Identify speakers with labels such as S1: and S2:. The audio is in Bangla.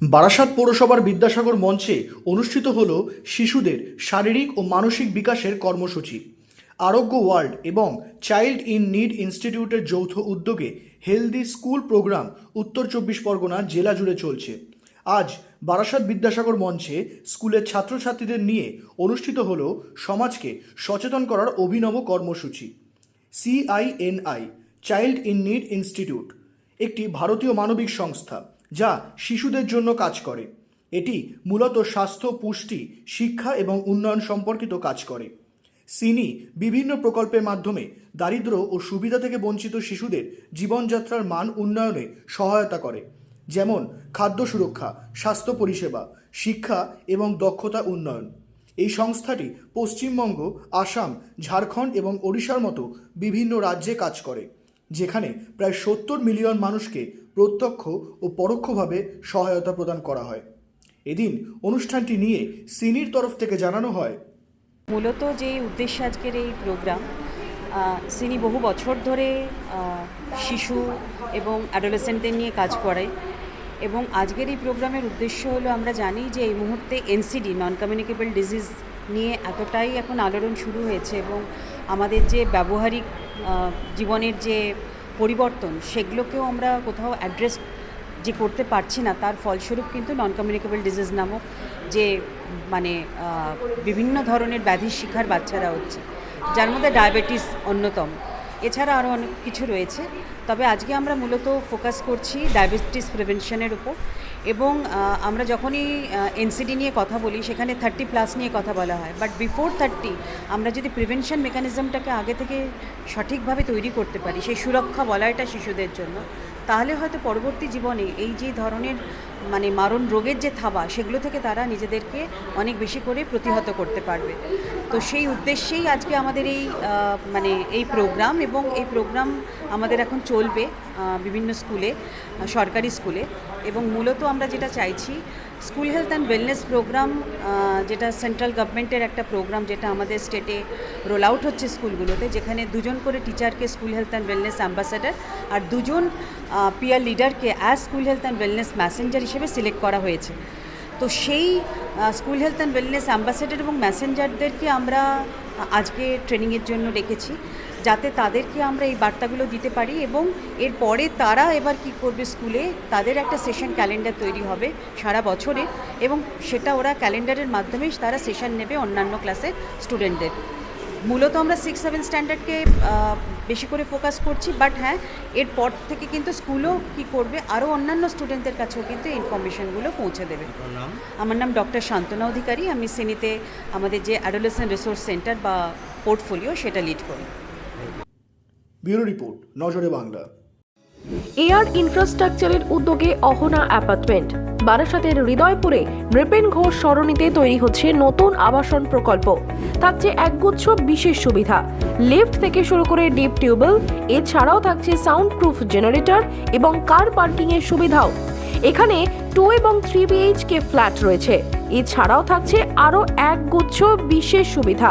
S1: বারাসাত পৌরসভার বিদ্যাসাগর মঞ্চে অনুষ্ঠিত হল শিশুদের শারীরিক ও মানসিক বিকাশের কর্মসূচি। আরোগ্য ওয়ার্ল্ড এবং চাইল্ড ইন নিড ইনস্টিটিউটের যৌথ উদ্যোগে হেলদি স্কুল প্রোগ্রাম উত্তর চব্বিশ পরগনা জেলা জুড়ে চলছে। আজ বারাসাত বিদ্যাসাগর মঞ্চে স্কুলের ছাত্রছাত্রীদের নিয়ে অনুষ্ঠিত হল সমাজকে সচেতন করার অভিনব কর্মসূচি। CINI, Child in Need Institute, একটি ভারতীয় মানবিক সংস্থা। যা শিশুদের জন্য কাজ করে। এটি মূলত স্বাস্থ্য, পুষ্টি, শিক্ষা এবং উন্নয়ন সম্পর্কিত কাজ করে। সিনি বিভিন্ন প্রকল্পের মাধ্যমে দারিদ্র ও সুবিধা থেকে বঞ্চিত শিশুদের জীবনযাত্রার মান উন্নয়নে সহায়তা করে, যেমন খাদ্য সুরক্ষা, স্বাস্থ্য পরিষেবা, শিক্ষা এবং দক্ষতা উন্নয়ন। এই সংস্থাটি পশ্চিমবঙ্গ, আসাম, ঝাড়খণ্ড এবং ওড়িশার মতো বিভিন্ন রাজ্যে কাজ করে। যেখানে প্রায় সত্তর মিলিয়ন মানুষকে প্রত্যক্ষ ও পরোক্ষভাবে সহায়তা প্রদান করা হয়। এদিন অনুষ্ঠানটি নিয়ে সিনির তরফ থেকে জানানো হয়।
S2: মূলত যে উদ্দেশ্যে আজকের এই প্রোগ্রাম সিনি বহু বছর ধরে শিশু এবং অ্যাডোলেসেন্টদের নিয়ে কাজ করে এবং আজকের এই প্রোগ্রামের উদ্দেশ্য হলো আমরা জানি যে এই মুহূর্তে এনসিডি নন কমিউনিকেবল ডিজিজ নিয়ে এতটাই এখন আলোড়ন শুরু হয়েছে এবং আমাদের যে ব্যবহারিক জীবনের যে পরিবর্তন সেগুলোকেও আমরা কোথাও অ্যাড্রেস যে করতে পারছি না, তার ফলস্বরূপ কিন্তু নন কমিউনিকেবল ডিজিজ নামক যে মানে বিভিন্ন ধরনের ব্যাধির শিকার বাচ্চারা হচ্ছে, যার মধ্যে ডায়াবেটিস অন্যতম। এছাড়া আরও অনেক কিছু রয়েছে। তবে আজকে আমরা মূলত ফোকাস করছি ডায়াবেটিস প্রিভেনশনের উপর এবং আমরা যখনই এনসিডি নিয়ে কথা বলি, সেখানে থার্টি প্লাস নিয়ে কথা বলা হয়। বাট বিফোর থার্টি আমরা যদি প্রিভেনশন মেকানিজমটাকে আগে থেকে সঠিকভাবে তৈরি করতে পারি, সেই সুরক্ষা বলয়টা শিশুদের জন্য তাহলে হয়তো পরবর্তী জীবনে এই যে ধরনের মানে মারণ রোগের যে থাবা, সেগুলো থেকে তারা নিজেদেরকে অনেক বেশি করে প্রতিহত করতে পারবে। তো সেই উদ্দেশ্যেই আজকে আমাদের এই মানে এই প্রোগ্রাম এবং এই প্রোগ্রাম আমাদের এখন চলবে বিভিন্ন স্কুলে সরকারি স্কুলে। এবং মূলত আমরা যেটা চাইছি school health and wellness programme যেটা সেন্ট্রাল গভর্নমেন্টের একটা প্রোগ্রাম যেটা আমাদের স্টেটে রোল আউট হচ্ছে স্কুলগুলোতে, যেখানে দুজন করে টিচারকে school health and wellness ambassador আর দুজন peer লিডারকে as school health and wellness messenger হিসেবে সিলেক্ট করা হয়েছে। তো সেই school health and wellness ambassador এবং ম্যাসেঞ্জারদেরকে আমরা আজকে ট্রেনিংয়ের জন্য রেখেছি যাতে তাদেরকে আমরা এই বার্তাগুলো দিতে পারি এবং এরপরে তারা এবার কি করবে স্কুলে তাদের একটা সেশন ক্যালেন্ডার তৈরি হবে সারা বছরে এবং সেটা ওরা ক্যালেন্ডারের মাধ্যমে তারা সেশন নেবে অন্যান্য ক্লাসের স্টুডেন্টদের মূলত আমরা সিক্স সেভেন স্ট্যান্ডার্ডকে বেশি করে ফোকাস করছি বাট হ্যাঁ এরপর থেকে কিন্তু স্কুলও কি করবে আরও অন্যান্য স্টুডেন্টদের কাছেও কিন্তু ইনফরমেশনগুলো পৌঁছে দেবে। আমার নাম ডক্টর শান্তনা অধিকারী আমি সিনিতে আমাদের যে অ্যাডোলেসেন্ট রিসোর্স সেন্টার বা পোর্টফোলিও সেটা লিড করি।
S1: ব্যুরো রিপোর্ট, নজরে বাংলা।
S3: এয়ার ইনফ্রাস্ট্রাকচারের উদ্যোগে অহনা অ্যাপার্টমেন্ট। বারাসাতের হৃদয়পুরে নৃপেন ঘোষ সরণিতে তৈরি হচ্ছে নতুন আবাসন প্রকল্প। থাকছে একগুচ্ছ বিশেষ সুবিধা। লিফট থেকে শুরু করে ডিপ টিউবওয়েল, এছাড়াও থাকছে সাউন্ড প্রুফ জেনারেটর এবং কার পার্কিং এর সুবিধাও। এখানে টু এবং থ্রি বিএইচকে ফ্ল্যাট রয়েছে। এছাড়াও থাকছে আরও একগুচ্ছ বিশেষ সুবিধা।